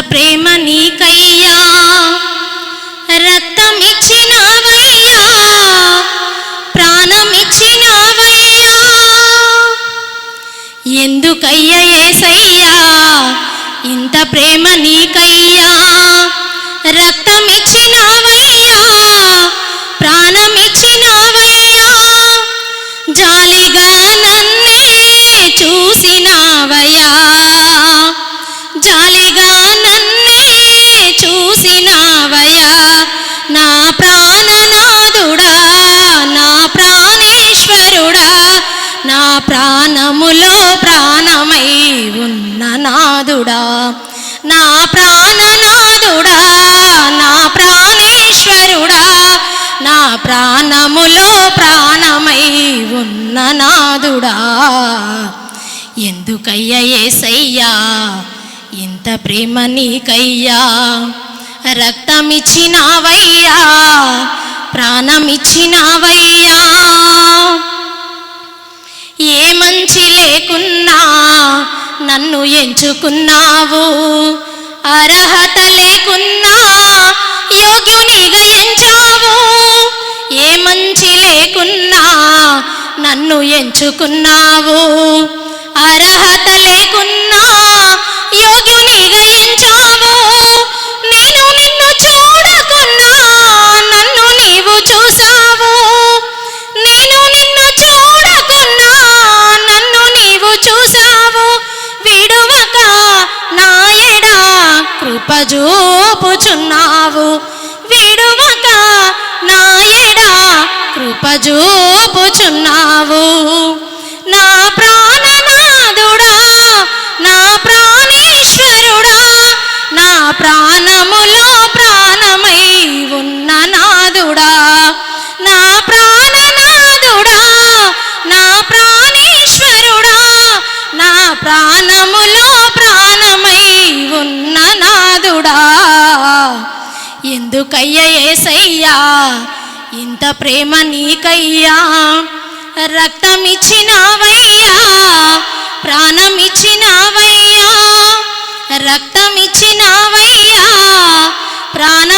ప్రేమ నీకయ్యా. రక్తం ఇచ్చినావయ్యా ప్రాణం ఇచ్చినావయ్యా ఎందుకయ్యా ఏసయ్యా? ఇంత ప్రేమ నీకయ్యా. రక్తం ఇచ్చినావయ్యా ప్రాణం ఇచ్చినావయ్యా జాలిగా నన్నే చూసినావయ్యా. నాదుడా ఎందుకయ్యా ఏసయ్యా ఇంత ప్రేమ నీకయ్యా రక్తమిచ్చినావయ్యా ప్రాణమిచ్చినావయ్యా. ఏ మంచి లేకున్నా నన్ను ఎంచుకున్నావు అర్హత లేకున్నా యోగ్యునిగా ఎంచావు. ఏ మంచి లేకున్నా నన్ను ఎంచుకున్నావు. అర్హత చూపుచున్నావు. నా ప్రాణనాథుడా నా ప్రాణేశ్వరుడా నా ప్రాణములో ప్రాణమై ఉన్న నాదుడా నా ప్రాణనాథుడా నా ప్రాణేశ్వరుడా నా ప్రాణములో ప్రాణమై ఉన్న నాదుడా ఎందుకయ్య ఏసయ్యా ఇంత ప్రేమ నీకయ్యా రక్తమిచ్చినావయ్యా ప్రాణమిచ్చినావయ్యా రక్తమిచ్చినావయ్యా ప్రాణ